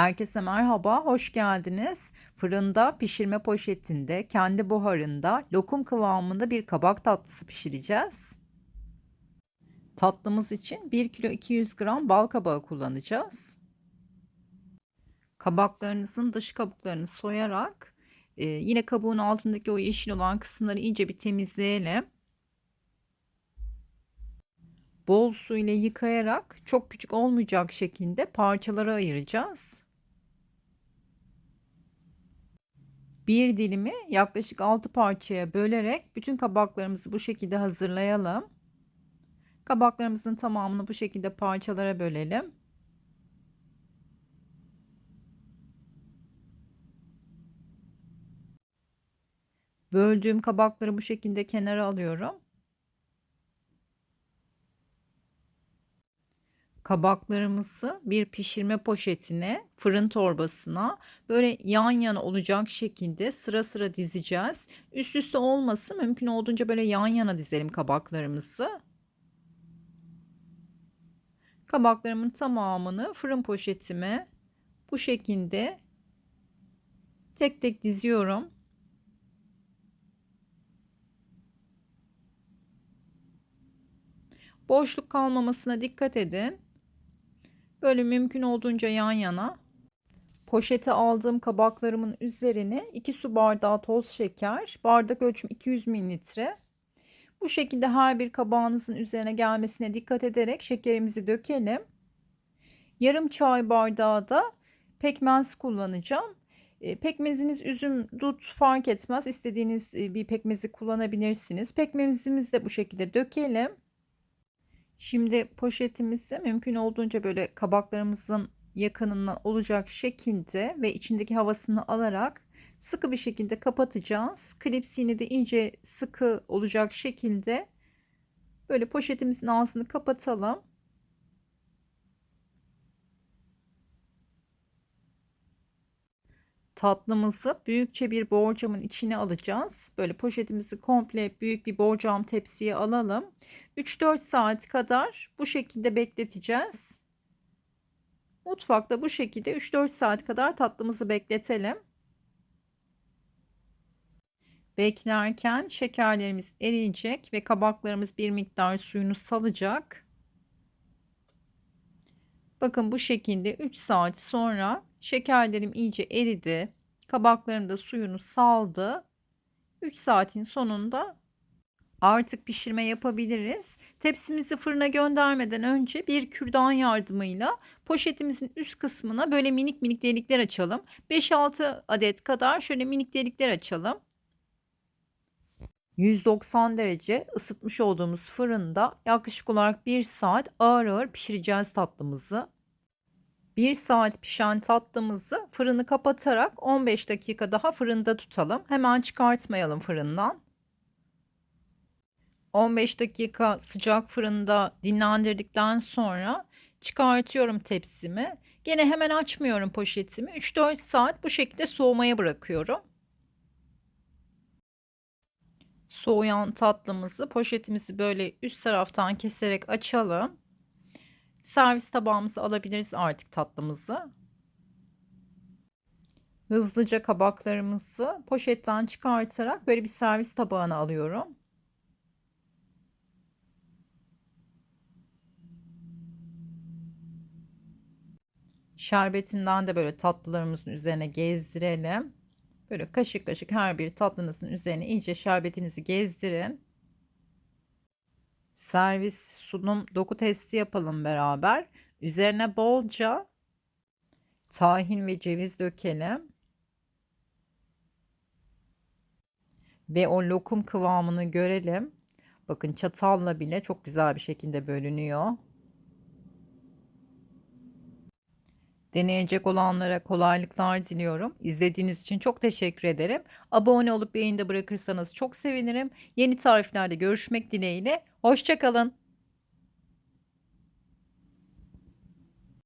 Herkese merhaba, hoş geldiniz. Fırında pişirme poşetinde kendi buharında lokum kıvamında bir kabak tatlısı pişireceğiz. Tatlımız için 1 kilo 200 gram bal kabağı kullanacağız. Kabaklarınızın dış kabuklarını soyarak e, yine kabuğun altındaki o yeşil olan kısımları iyice bir temizleyelim. Bol su ile yıkayarak çok küçük olmayacak şekilde parçalara ayıracağız. Bir dilimi yaklaşık 6 parçaya bölerek bütün kabaklarımızı bu şekilde hazırlayalım. Kabaklarımızın tamamını bu şekilde parçalara bölelim. Böldüğüm kabakları bu şekilde kenara alıyorum. Kabaklarımızı bir pişirme poşetine, fırın torbasına böyle yan yana olacak şekilde sıra sıra dizeceğiz. Üst üste olmasın mümkün olduğunca böyle yan yana dizelim kabaklarımızı. Kabaklarımın tamamını fırın poşetime bu şekilde tek tek diziyorum. Boşluk kalmamasına dikkat edin. Böyle mümkün olduğunca yan yana. Poşete aldığım kabaklarımın üzerine 2 su bardağı toz şeker, bardak ölçüm 200 mililitre. Bu şekilde her bir kabağınızın üzerine gelmesine dikkat ederek şekerimizi dökelim. Yarım çay bardağı da pekmez kullanacağım. E, pekmeziniz üzüm, dut fark etmez. İstediğiniz e, bir pekmezi kullanabilirsiniz. Pekmezimizi de bu şekilde dökelim. Şimdi poşetimizi mümkün olduğunca böyle kabaklarımızın yakınından olacak şekilde ve içindeki havasını alarak sıkı bir şekilde kapatacağız. Klipsini de iyice sıkı olacak şekilde böyle poşetimizin ağzını kapatalım. Tatlımızı büyükçe bir borcamın içine alacağız. Böyle poşetimizi komple büyük bir borcam tepsiye alalım. 3-4 saat kadar bu şekilde bekleteceğiz. Mutfakta bu şekilde 3-4 saat kadar tatlımızı bekletelim. Beklerken şekerlerimiz eriyecek ve kabaklarımız bir miktar suyunu salacak. Bakın bu şekilde 3 saat sonra şekerlerim iyice eridi. Kabaklarım da suyunu saldı. 3 saatin sonunda artık pişirme yapabiliriz. Tepsimizi fırına göndermeden önce bir kürdan yardımıyla poşetimizin üst kısmına böyle minik minik delikler açalım. 5-6 adet kadar şöyle minik delikler açalım. 190 derece ısıtmış olduğumuz fırında yaklaşık olarak 1 saat ağır ağır pişireceğiz tatlımızı. 1 saat pişen tatlımızı fırını kapatarak 15 dakika daha fırında tutalım. Hemen çıkartmayalım fırından. 15 dakika sıcak fırında dinlendirdikten sonra çıkartıyorum tepsimi. Gene hemen açmıyorum poşetimi. 3-4 saat bu şekilde soğumaya bırakıyorum. Soğuyan tatlımızı poşetimizi böyle üst taraftan keserek açalım. Servis tabağımızı alabiliriz artık tatlımızı. Hızlıca kabaklarımızı poşetten çıkartarak böyle bir servis tabağına alıyorum. Şerbetinden de böyle tatlılarımızın üzerine gezdirelim. Böyle kaşık kaşık her bir tatlınızın üzerine iyice şerbetinizi gezdirin. Servis sunum doku testi yapalım beraber. Üzerine bolca tahin ve ceviz dökelim. Ve o lokum kıvamını görelim. Bakın çatalla bile çok güzel bir şekilde bölünüyor. Deneyecek olanlara kolaylıklar diliyorum. İzlediğiniz için çok teşekkür ederim. Abone olup beğeni de bırakırsanız çok sevinirim. Yeni tariflerde görüşmek dileğiyle. Hoşçakalın.